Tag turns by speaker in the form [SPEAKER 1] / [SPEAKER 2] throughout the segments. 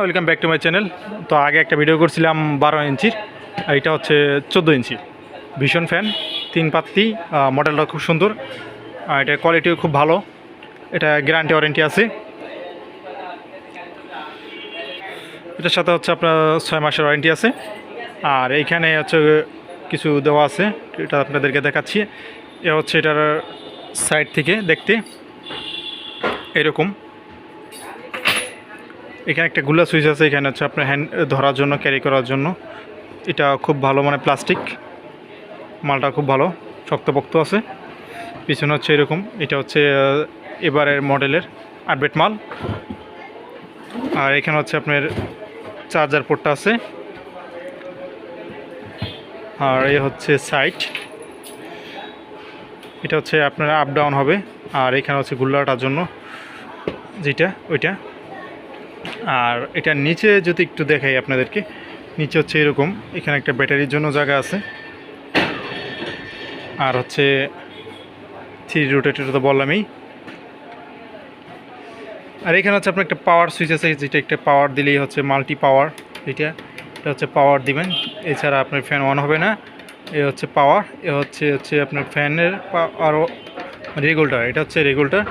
[SPEAKER 1] Welcome back to my channel তো আগে একটা ভিডিও করছিলাম বারো ইঞ্চির আর এটা হচ্ছে চোদ্দ ইঞ্চি। ভীষণ ফ্যান তিন পাত্তি মডেলটা খুব সুন্দর। আর এটার কোয়ালিটিও খুব ভালো। এটা গ্যারান্টি ওয়ারেন্টি আছে। এটার সাথে হচ্ছে আপনার ছয় মাসের ওয়ারেন্টি আছে। আর এইখানে হচ্ছে কিছু দেওয়া আছে, এটা আপনাদেরকে দেখাচ্ছি। এ হচ্ছে এটার সাইড থেকে দেখতে। এরকম। এখানে একটা গুলা সুইচ আছে, এখানে হচ্ছে আপনার হ্যান্ড ধরার জন্য ক্যারি করার জন্য। এটা খুব ভালো মানে প্লাস্টিক মালটা খুব ভালো, শক্তপোক্ত আছে। পিছনে হচ্ছে এরকম, এটা হচ্ছে এবারের মডেলের আপডেট মাল। আর এখানে হচ্ছে আপনার চার্জার পোর্টটা আছে। আর এ হচ্ছে সাইট এটা হচ্ছে আপনার আপ ডাউন হবে। আর এখানে হচ্ছে গুল্লাটার জন্য, যেটা, ওইটা। আর এটা নিচে যদি একটু দেখাই আপনাদেরকে, নিচে হচ্ছে এরকম, এখানে একটা ব্যাটারির জন্য জায়গা আছে। আর হচ্ছে থ্রি রোটেটের তো বললামই। আর এখানে হচ্ছে আপনার একটা পাওয়ার সুইচ আছে, যেটা একটা পাওয়ার দিলেই হচ্ছে মাল্টি পাওয়ার এটা এটা হচ্ছে পাওয়ার দিবেন। এছাড়া আপনার ফ্যান অন হবে না, এ হচ্ছে পাওয়ার এ হচ্ছে হচ্ছে আপনার ফ্যানের আরও রেগুলেটার এটা হচ্ছে রেগুলেটার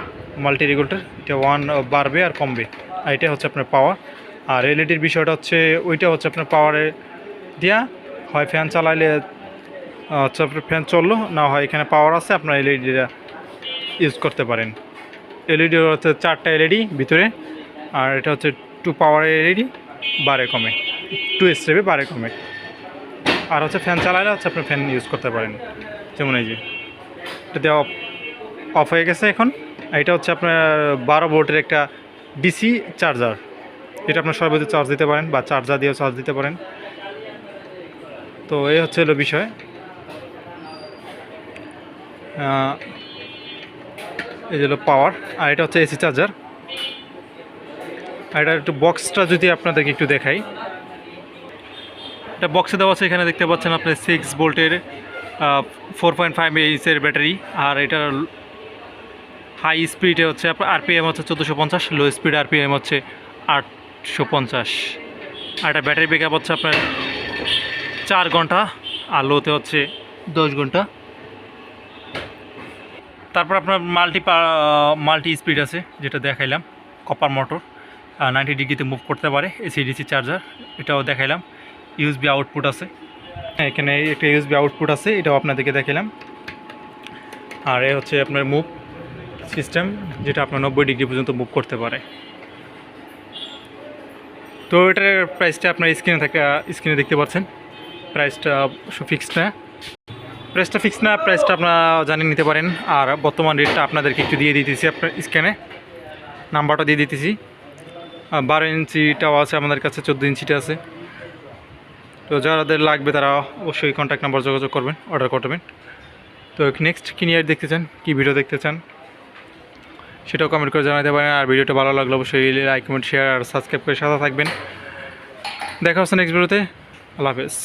[SPEAKER 1] মাল্টি রেগুলেটার এটা ওয়ান বাড়বে আর কমবে। আর এটা হচ্ছে আপনার পাওয়ার আর এলইডির বিষয়টা হচ্ছে, ওইটা হচ্ছে আপনার পাওয়ারে দেওয়া হয় ফ্যান চালাইলে হচ্ছে আপনার ফ্যান চলল, না হয় এখানে পাওয়ার আছে, আপনার এলইডিটা ইউজ করতে পারেন। এলইডি হচ্ছে চারটা এলইডি ভিতরে, আর এটা হচ্ছে টু পাওয়ার এলইডি বারে কমে। টু স্টেপে বারে কমে। আর হচ্ছে ফ্যান চালাইলে হচ্ছে আপনি ফ্যান ইউজ করতে পারেন। যেমন এই যে, এটা দেওয়া অফ হয়ে গেছে এখন। এটা হচ্ছে আপনার বারো ভোল্টের একটা ডিসি চার্জার। এটা আপনার সর্বোচ্চ চার্জ দিতে পারেন বা চার্জার দিয়েও চার্জ দিতে পারেন। তো এই হচ্ছে হলো বিষয়। এই হলো পাওয়ার আর এটা হচ্ছে এসি চার্জার আর এটা একটু বক্সটা যদি আপনাদেরকে একটু দেখাই। এটা বক্সে দেওয়া আছে, এখানে দেখতে পাচ্ছেন আপনার সিক্স ভোল্টের ফোর পয়েন্ট ফাইভ এইচের ব্যাটারি আর এটার হাই স্পিডে হচ্ছে আরপিএম হচ্ছে চোদ্দোশো পঞ্চাশ লো স্পিড আরপিএম হচ্ছে আটশো পঞ্চাশ। আর এটা ব্যাটারি ব্যাকআপ হচ্ছে আপনার চার ঘণ্টা আর লোতে হচ্ছে দশ ঘণ্টা। তারপর আপনার মাল্টি মাল্টি স্পিড আছে যেটা দেখাইলাম কপার মোটর নাইনটি ডিগ্রিতে মুভ করতে পারে এসিডিসি চার্জার এটাও দেখাইলাম। ইউএসবি আউটপুট আছে। হ্যাঁ, এখানে একটা ইউএসবি আউটপুট আছে এটাও আপনাদেরকে দেখাইলাম। আর এ হচ্ছে আপনার মুভ সিস্টেম যেটা আপনার নব্বই ডিগ্রি পর্যন্ত মুভ করতে পারে। তো এটার প্রাইসটা আপনার স্ক্রিনে থাকে স্ক্রিনে দেখতে পাচ্ছেন। প্রাইসটা ফিক্সড না। প্রাইসটা ফিক্স না প্রাইসটা আপনারা জানিয়ে নিতে পারেন। আর বর্তমান রেটটা আপনাদেরকে একটু দিয়ে দিতেছি আপনার স্ক্যানে নাম্বারটা দিয়ে দিতেছি। বারো ইঞ্চিটাও আছে আমাদের কাছে, চোদ্দ ইঞ্চিটা আছে। তো যাদের লাগবে তারা অবশ্যই কন্ট্যাক্ট নাম্বার যোগাযোগ করবেন অর্ডার করবেন। তো নেক্সট কী নিয়ে দেখতে চান? কী ভিডিও দেখতে চান? সেটাও কমেন্ট করে জানাতে পারেন। আর ভিডিওটা ভালো লাগলে অবশ্যই লাইক কমেন্ট শেয়ার আর সাবস্ক্রাইব করে সাথে থাকবেন। দেখা হচ্ছে নেক্সট ভিডিওতে আল্লাহ হাফেজ।